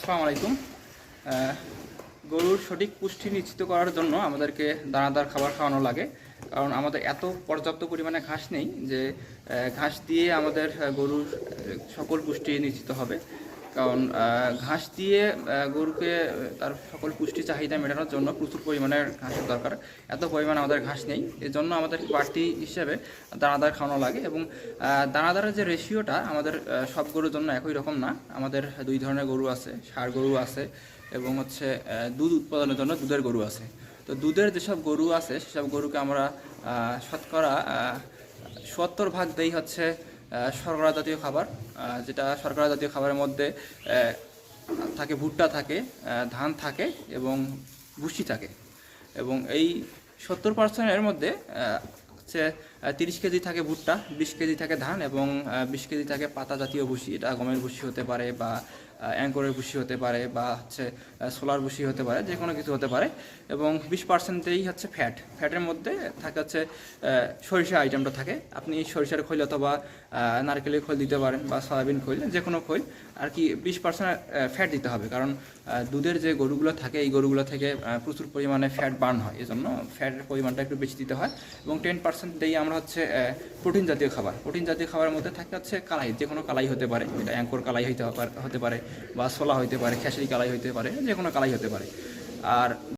আসসালামু আলাইকুম। গরুর সঠিক পুষ্টি নিশ্চিত করার জন্য আমাদেরকে দানাদার খাবার খাওয়ানো লাগে। কারণ আমাদের এত পর্যাপ্ত পরিমাণে ঘাস নেই যে ঘাস দিয়ে আমাদের গরুর সকল পুষ্টি নিশ্চিত হবে। কারণ ঘাস দিয়ে গরুকে, তার সকল পুষ্টি চাহিদা মেটানোর জন্য প্রচুর পরিমাণের ঘাসের দরকার। এত পরিমাণ আমাদের ঘাস নেই। এর জন্য আমাদের বাড়তি হিসেবে দানাদার খাওয়ানো লাগে এবং দানাদারের যে রেশিওটা আমাদের সব গরুর জন্য একই রকম না। আমাদের দুই ধরনের গরু আছে ষাঁড় গরু আছে এবং হচ্ছে দুধ উৎপাদনের জন্য দুধের গরু আছে। তো দুধের যেসব গরু আছে, সেসব গরুকে আমরা শতকরা সত্তর ভাগ দেই হচ্ছে শর্করা জাতীয় খাবার যেটা শর্করা জাতীয় খাবারের মধ্যে থাকে, ভুট্টা থাকে ধান থাকে এবং ভুসি থাকে। এবং এই সত্তর পার্সেন্টের মধ্যে হচ্ছে তিরিশ কেজি থাকে ভুট্টা, বিশ কেজি থাকে ধান এবং বিশ কেজি থাকে পাতা জাতীয় ভুসি এটা গমের ভুসি হতে পারে বা অ্যাঙ্করের ভুসি হতে পারে বা হচ্ছে সোলার ভুসি হতে পারে যে কোনো কিছু হতে পারে এবং বিশ পার্সেন্টেই হচ্ছে ফ্যাট। ফ্যাটের মধ্যে থাকে হচ্ছে সরিষা আইটেমটা থাকে। আপনি সরিষার খৈল অথবা নারকেলের খৈল দিতে পারেন বা সয়াবিন খৈল যে কোনো খৈল। আর কি বিশ পার্সেন্ট ফ্যাট দিতে হবে কারণ দুধের যে গরুগুলো থাকে, এই গরুগুলো থেকে প্রচুর পরিমাণে ফ্যাট বার্ন হয়। এই জন্য ফ্যাটের পরিমাণটা একটু বেশি দিতে হয় এবং টেন পার্সেন্ট দিই আমরা হচ্ছে প্রোটিন জাতীয় খাবার। প্রোটিন জাতীয় খাবারের মধ্যে থাকে হচ্ছে কালাই, যে কোনো কালাই হতে পারে। এটা অ্যাঙ্কর কালাই হইতে হতে পারে বা ছোলা হইতে পারে, খেসারি কালাই হইতে পারে, যে কোনো কালাই হতে পারে। আর